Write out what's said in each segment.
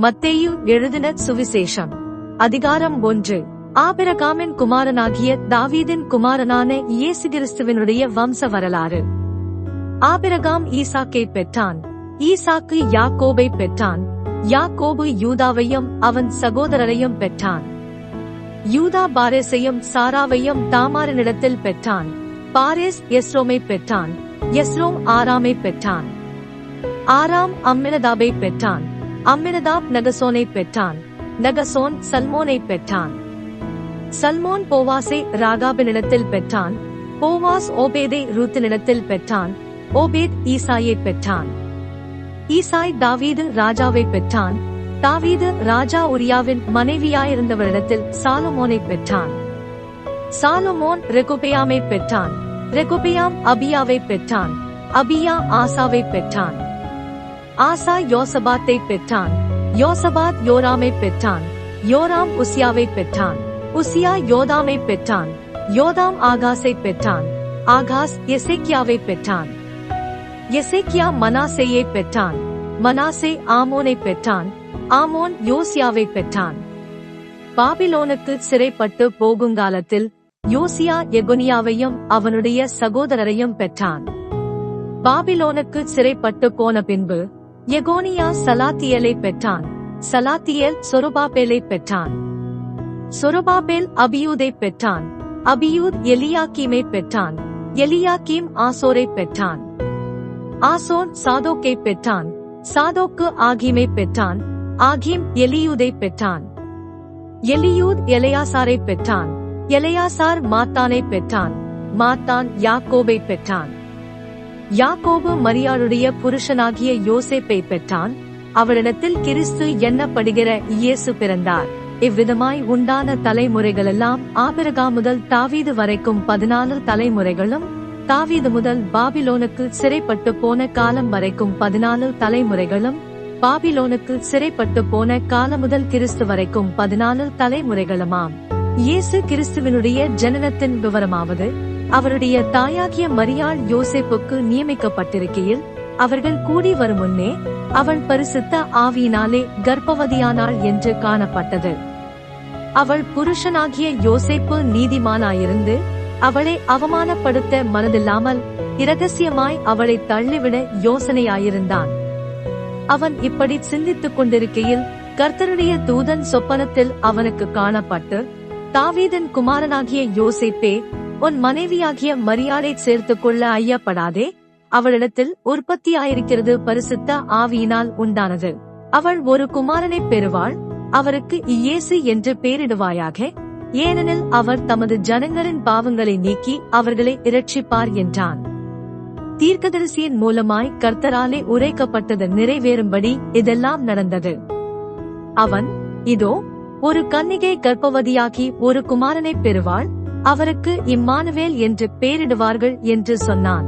மத்தேயு எழுதின சுவிசேஷம். அதிகாரம் ஒன்று. ஆபிரகாமின் குமாரனாகிய தாவீதின் குமாரனான இயேசு கிறிஸ்துவனுடைய வம்ச வரலாறு. ஆபிரகாம் ஈசாக்கை பெற்றான். ஈசாக்கு யாக்கோபை பெற்றான். யாக்கோபு யூதாவையும் அவன் சகோதரரையும் பெற்றான். யூதா பாரேசையும் சாராவையும் தாமாரனிடத்தில் பெற்றான். பாரேஸ் எஸ்ரோமை பெற்றான். எஸ்ரோம் ஆராமை பெற்றான். ஆராம் அம்மினதாபை பெற்றான். அம்மினதாப் நகசோனை பெற்றான். நகசோன் சல்மோனை பெற்றான். சல்மோன் போவாசை ராகாபினிடத்தில் பெற்றான். போவாஸ் ஓபேதை ரூத்தினிடத்தில் பெற்றான். ஓபேத் ஈசாயை பெற்றான். ஈசாய் தாவீது ராஜாவை பெற்றான். தாவீது ராஜா உரியாவின் மனைவியாயிருந்தவரிடத்தில் சாலமோனை பெற்றான். சாலமோன் ரெகுபெயாமை பெற்றான். ரெகுபெயாம் அபியாவை பெற்றான். அபியா ஆசாவை பெற்றான். ஆசா யோசபாத்தை பெற்றான். யோசபாத் யோராமை பெற்றான். யோராம் உசியாவை பெற்றான். உசியா யோதாமை பெற்றான். யோதாம் ஆகாஸை பெற்றான். ஆகாஸ் எசேக்கியாவை பெற்றான். எசேக்கியா மனாசேயை பெற்றான். மனாசே ஆமோனை பெற்றான். ஆமோன் யோசியாவை பெற்றான். பாபிலோனுக்கு சிறைப்பட்டு போகுங்காலத்தில் யோசியா எகுனியாவையும் அவனுடைய சகோதரரையும் பெற்றான். பாபிலோனுக்கு சிறைப்பட்டு போன பின்பு எகோனியா சலாத்தியலை பெற்றான் சலாத்தியல் சொருபாபேலை பெற்றான் சொருபாபேல் அபியூதை பெற்றான் அபியூத் எலியாக்கீமை பெற்றான் எலியாக்கீம் ஆசோரை பெற்றான் ஆசோன் சாதோக்கை பெற்றான் சாதோக்கு ஆகிமை பெற்றான் ஆகிம் எலியூதை பெற்றான் எலியூத் எலையாசாரை பெற்றான் எலையாசார் மாத்தானை பெற்றான் மாத்தான் யாக்கோபை பெற்றான் யாக்கோபு மரியாளுடைய புருஷனாகிய யோசேப்பை பெற்றான். அவளிடத்தில் கிறிஸ்து எண்ணப்படுகிற இயேசு பிறந்தார். இவ்விதமாய் உண்டான தலைமுறைகளெல்லாம் ஆபிரகா முதல் தாவீது வரைக்கும் பதினாலு தலைமுறைகளும் தாவீது முதல் பாபிலோனுக்கு சிறைப்பட்டு போன காலம் வரைக்கும் பதினாலு தலைமுறைகளும் பாபிலோனுக்கு சிறைப்பட்டு போன காலம் முதல் கிறிஸ்து வரைக்கும் பதினாலு தலைமுறைகளுமாம். இயேசு கிறிஸ்துவினுடைய ஜனனத்தின் விவரமாவது அவருடைய தாயாகிய மரியாள் யோசேப்புக்கு நியமிக்கப்பட்டிருக்கையில் அவர்கள் கூடி வரும் முன்னே அவள் பரிசுத்த ஆவியினாலே கர்ப்பவதியானாள் என்று காணப்பட்டது. அவள் புருஷனாகிய யோசேப்பு நீதிமானாயிருந்து அவளை அவமானப்படுத்த மனதில்லாமல் இரகசியமாய் அவளை தள்ளிவிட யோசனையாயிருந்தான். அவன் இப்படி சிந்தித்துக் கொண்டிருக்கையில் கர்த்தருடைய தூதன் சொப்பனத்தில் அவனுக்கு காணப்பட்டு தாவீதன் குமாரனாகிய யோசேப்பே உன் மனைவியாகிய மரியாதை சேர்த்துக் கொள்ள ஐயப்படாதே. அவளிடத்தில் உற்பத்தியாயிருக்கிறது பரிசுத்த ஆவியினால் உண்டானது. அவள் ஒரு குமாரனை பெறுவாள். அவருக்கு இயேசு என்று பெயரிடுவாயாக. ஏனெனில் அவர் தமது ஜனங்களின் பாவங்களை நீக்கி அவர்களை இரட்சிப்பார் என்றான். தீர்க்கதரிசியின் மூலமாய் கர்த்தராலே உரைக்கப்பட்டது நிறைவேறும்படி இதெல்லாம் நடந்தது. அவன் இதோ ஒரு கன்னிகை கர்ப்பவதியாகி ஒரு குமாரனை பெறுவாள். அவருக்கு இம்மானுவேல் என்று பெயரிடுவார்கள் என்று சொன்னான்.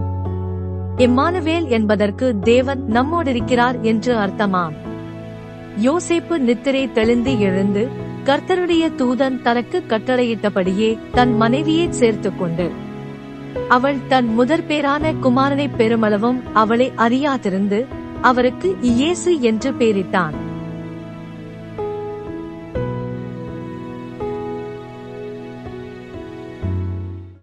இம்மானுவேல் என்பதற்கு தேவன் நம்மோடிருக்கிறார் என்று அர்த்தமாம். யோசேப்பு நித்திரை தெளிந்து எழுந்து கர்த்தருடைய தூதன் தனக்கு கட்டளையிட்டபடியே தன் மனைவியை சேர்த்து கொண்டு அவள் தன் முதற் பேரான குமாரனை பெருமளவும் அவளை அறியாதிருந்து அவருக்கு இயேசு என்று பெயரிட்டான்